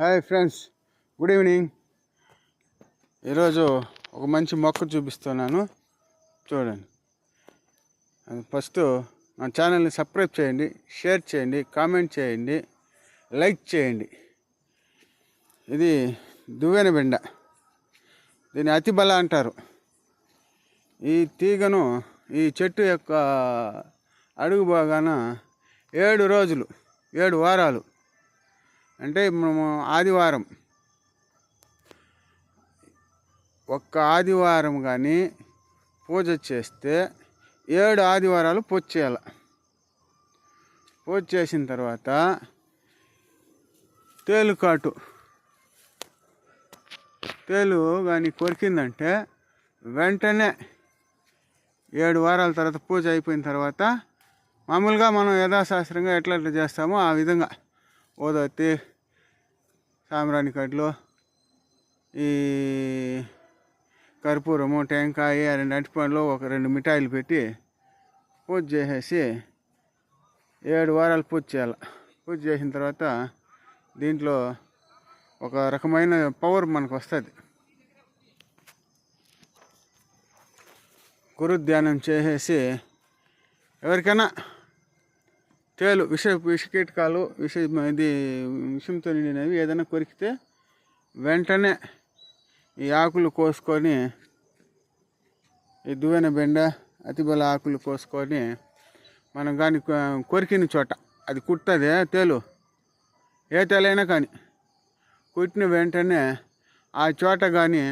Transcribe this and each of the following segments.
Hi friends good evening ఈరోజు ఒక మంచి మొక్క చూపిస్తున్నాను. చూడండి. అది ఫస్ట్ నా ఛానల్ని సబ్స్క్రైబ్ చేయండి షేర్ చేయండి కామెంట్ చేయండి లైక్ చేయండి. ఇది దువ్వెన బెండ. దీన్ని అతి బల అంటారు. ఈ తీగను ఈ చెట్టు యొక్క అడుగు భాగాన ఏడు రోజులు ఏడు వారాలు అంటే మనము ఆదివారం. ఒక్క ఆదివారం కానీ పూజ చేస్తే ఏడు ఆదివారాలు పూజ చేయాలి. పూజ చేసిన తర్వాత తేలుకాటు తేలు కానీ కొరికిందంటే వెంటనే ఏడు వారాల తర్వాత పూజ అయిపోయిన తర్వాత మామూలుగా మనం యథాశాస్త్రంగా ఎట్లా ఎట్లా చేస్తామో ఆ విధంగా. ఓదత్తి సాంబ్రాణి కడ్లు ఈ కర్పూరము టెంకాయ రెండు అరటిపండ్లు ఒక రెండు మిఠాయిలు పెట్టి పూజ చేసేసి ఏడు వారాలు పూజ చేయాలి. పూజ చేసిన తర్వాత దీంట్లో ఒక రకమైన పవర్ మనకు వస్తుంది. గురుధ్యానం చేసేసి ఎవరికైనా తేలు విష కీటకాలు విష ఇది విషంతో నిండినవి ఏదైనా కొరికితే వెంటనే ఈ ఆకులు కోసుకొని ఈ దువ్వెన బెండ అతిబల ఆకులు కోసుకొని మనం కానీ కొరికిన చోట అది కుట్టదే తేలు. ఏ తేలైనా కానీ కుట్టిన వెంటనే ఆ చోట కానీ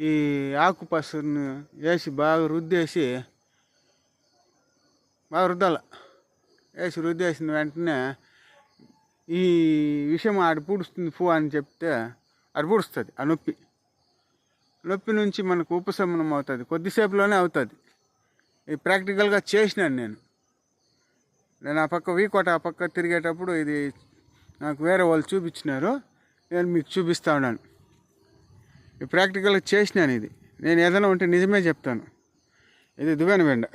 ఈ ఆకు పసును వేసి బాగా రుద్దేసి బాగా రుద్దాల. వేసి రుద్దేసిన వెంటనే ఈ విషయం ఆడ పూడుస్తుంది పూ అని చెప్తే అది పూడుస్తుంది ఆ నొప్పి. నొప్పి నుంచి మనకు ఉపశమనం అవుతుంది కొద్దిసేపులోనే అవుతుంది. ఇది ప్రాక్టికల్గా చేసినాను నేను. నేను ఆ పక్క వీకోట ఆ పక్క తిరిగేటప్పుడు ఇది నాకు వేరే వాళ్ళు చూపించినారు నేను మీకు చూపిస్తా ఉన్నాను. ఈ ప్రాక్టికల్గా చేసినాను ఇది. నేను ఏదైనా ఉంటే నిజమే చెప్తాను. ఇది దువ్వెన బెండ.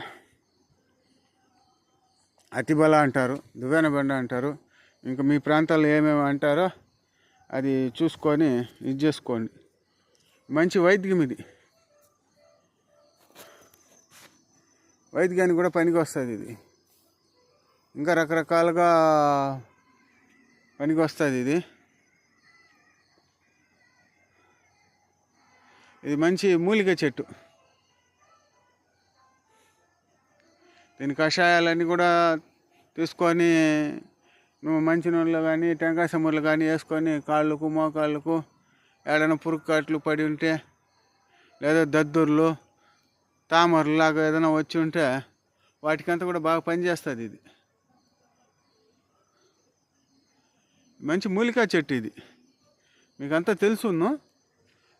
అతిబల అంటారు దువ్వెన బెండ అంటారు. ఇంకా మీ ప్రాంతాల్లో ఏమేమి అంటారో అది చూసుకొని ఇది చేసుకోండి. మంచి వైద్యం ఇది. వైద్యానికి కూడా పనికి వస్తుంది ఇది. ఇంకా రకరకాలుగా పనికి వస్తుంది ఇది. ఇది మంచి మూలిక చెట్టు. దీని కషాయాలన్నీ కూడా తీసుకొని నువ్వు మంచి నూనెలు కానీ టెంకాయ సమ్మర్లు కానీ వేసుకొని కాళ్ళకు మోకాళ్ళకు ఏడైనా పురుగుకట్లు పడి ఉంటే లేదా దద్దుర్లు తామరలు లాగా ఏదైనా వచ్చి ఉంటే వాటికంతా కూడా బాగా పనిచేస్తుంది ఇది. మంచి మూలికా చెట్టు ఇది. మీకంతా తెలుసును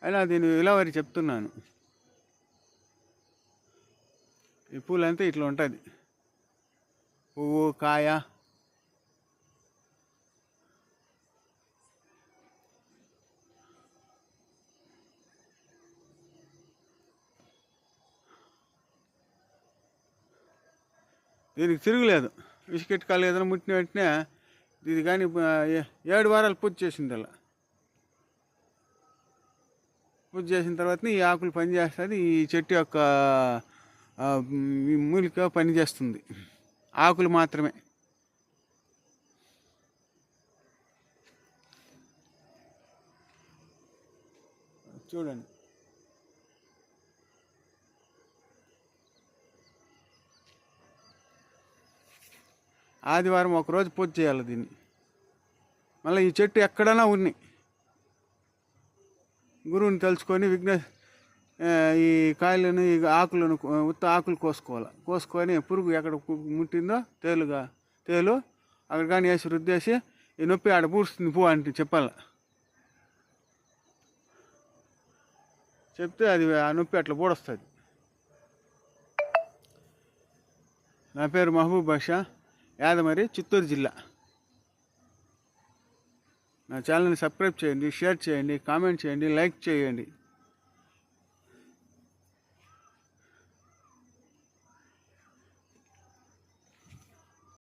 అయినా దీని విలావరి చెప్తున్నాను. ఈ పూలంతా ఇట్లా ఉంటుంది. పువ్వు కాయ దీనికి తిరుగులేదు. విసికెట్కాలు ఏదైనా ముట్టిన వెంటనే ఇది కానీ ఏడు వారాలు పూజ చేసింది అలా. పూజ చేసిన తర్వాత ఈ ఆకులు పనిచేస్తుంది ఈ చెట్టు యొక్క మూలిక పనిచేస్తుంది. ఆకులు మాత్రమే. చూడండి. ఆదివారం ఒకరోజు పూజ చేయాలి దీన్ని. మళ్ళీ ఈ చెట్టు ఎక్కడైనా ఉన్నాయి. గురువుని తలుచుకొని విఘ్న ఈ కాయలను ఈ ఆకులను ఉత్త ఆకులు కోసుకోవాలి? కోసుకొని పురుగు ఎక్కడ ముట్టిందో తేలుగా తేలు అక్కడ కానీ వేసి రుద్దేసి ఈ నొప్పి ఆడ పూడుస్తుంది పూ అంటే చెప్పాలి? చెప్తే అది ఆ నొప్పి అట్లా పూడొస్తుంది. నా పేరు మహబూబ్ బాషా యాదమరి చిత్తూరు జిల్లా. నా ఛానల్ని సబ్స్క్రైబ్ చేయండి షేర్ చేయండి కామెంట్ చేయండి లైక్ చేయండి.